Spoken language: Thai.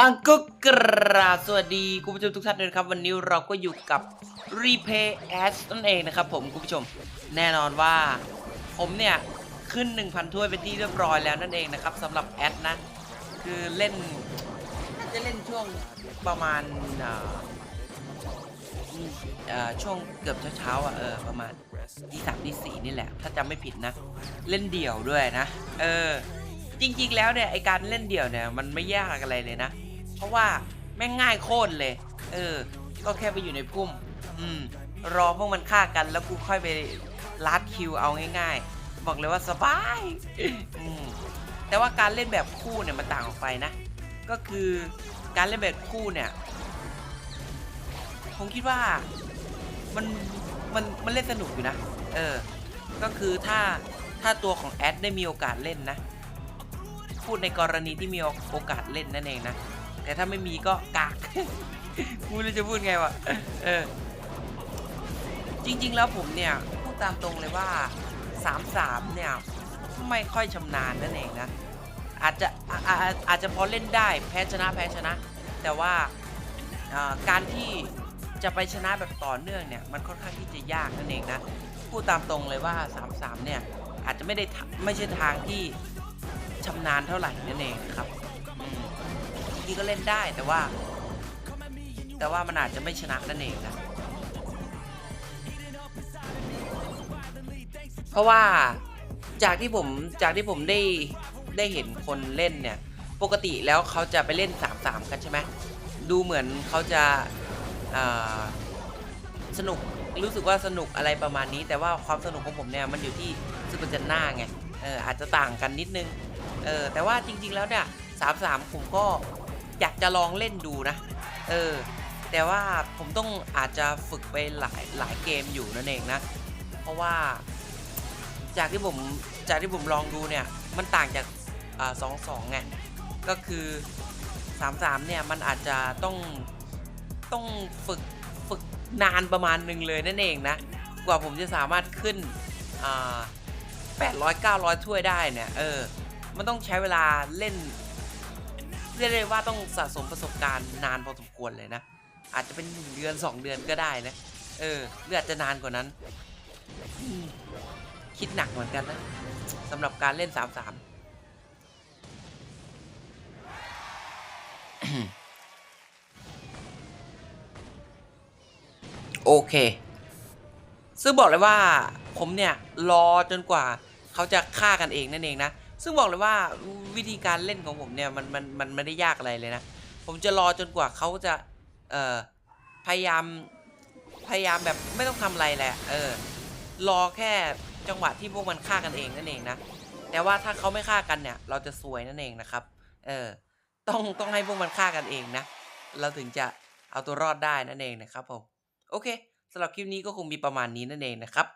อังก็กราสวัสดีคุณผู้ชมทุกท่านด้วยนะครับ วันนี้เราก็อยู่กับ Repay S นั่นเองนะครับผมคุณผู้ชมแน่นอนว่า ผมเนี่ย ขึ้น 1,000 ถ้วยเป็นที่เรียบร้อยแล้วนั่นเองนะครับสำหรับแอดนะ คือเล่นจะเล่นช่วงประมาณอ่าช่วงเกือบเช้าๆอะเออประมาณที่สามที่สี่นี่แหละ ถ้าจำไม่ผิดนะ เล่นเดี่ยวด้วยนะ เออ จริงๆแล้วเนี่ยไอการเล่นเดี่ยวเนี่ยมันไม่ยากอะไรเลยนะ เพราะว่าแม่งง่ายโคตรเลย เออ ก็แค่ไปอยู่ในพุ่ม อืม รอพวกมันฆ่ากันแล้วกูค่อยไปลัดคิวเอาง่ายๆ บอกเลยว่าสบายอืมแต่ว่าการเล่นแบบคู่เนี่ยมันต่างออกไปนะ ก็คือการเล่นแบบคู่เนี่ยผมคิดว่ามันมันมันเล่นสนุกอยู่นะ เออ ก็คือถ้าถ้าตัวของแอดได้มีโอกาสเล่นนะ พูดในกรณีที่มีโอกาสเล่นนั่นเองนะ แต่ถ้าไม่มีก็กากกูไม่รู้จะพูดไงวะเออจริง ๆ แล้วผมเนี่ยพูดตามตรงเลยว่า 3-3 เนี่ย ไม่ค่อยชำนาญนั่นเองนะ อาจจะอาอาอาจจะพอเล่นได้แพ้ชนะแพ้ชนะ แต่ว่าการที่จะไปชนะแบบต่อเนื่องเนี่ย มันค่อนข้างที่จะยากนั่นเองนะ พูดตามตรงเลยว่า 3-3 เนี่ย อาจจะไม่ได้ไม่ใช่ทางที่ชำนาญเท่าไหร่นั่นเองนะครับ ก็เล่นได้แต่ว่า แต่ว่ามันอาจจะไม่ชนะนั่นเองนะเพราะว่าจากที่ผมจากที่ผมได้ได้เห็นคนเล่นเนี่ย ปกติแล้วเขาจะไปเล่น 3-3 กันใช่ไหมดูเหมือนเขาจะาสนุกรู้สึกว่าสนุกอะไรประมาณนี้ แต่ว่าความสนุกของผมเนี่ยมันอยู่ที่ซูเปอร์เจนนาไงเอออาจจะต่างกันนิดนึงเออแต่ว่าจริงๆแล้วเนี่ย3-3ผมก็ อยากจะลองเล่นดูนะ เออ แต่ว่าผมต้องอาจจะฝึกไปหลายหลายเกมอยู่นั่นเองนะ เพราะว่าจากที่ผมจากที่ผมลองดูเนี่ย มันต่างจากอ่าสองสองไง ก็คือสามสามเนี่ย มันอาจจะต้องต้องฝึกฝึกนานประมาณหนึ่งเลยนั่นเองนะ กว่าผมจะสามารถขึ้นอ่าแปดร้อยเก้าร้อยถ้วยได้เนี่ย เออ มันต้องใช้เวลาเล่น เรียกได้ว่าต้องสะสมประสบการณ์นานพอสมควรเลยนะ อาจจะเป็นหนึ่งเดือนสองเดือนก็ได้นะ เออหรืออาจจะนานกว่านั้น คิดหนักเหมือนกันนะสำหรับการเล่น 3 3 โอเค ซึ่งบอกเลยว่าผมเนี่ย รอจนกว่าเขาจะฆ่ากันเองนั่นเองนะ ซึ่งบอกเลยว่าวิธีการเล่นของผมเนี่ยมันมันมันไม่ได้ยากอะไรเลยนะ ผมจะรอจนกว่าเขาจะเอ่อพยายามพยายามแบบไม่ต้องทำอะไรแหละเออรอแค่จังหวะที่พวกมันฆ่ากันเองนั่นเองนะแต่ว่าถ้าเขาไม่ฆ่ากันเนี่ย เราจะซวยนั่นเองนะครับ เออต้องต้องให้พวกมันฆ่ากันเองนะเราถึงจะเอาตัวรอดได้นั่นเองนะครับผมโอเคสำหรับคลิปนี้ก็คงมีประมาณนี้นั่นเองนะครับ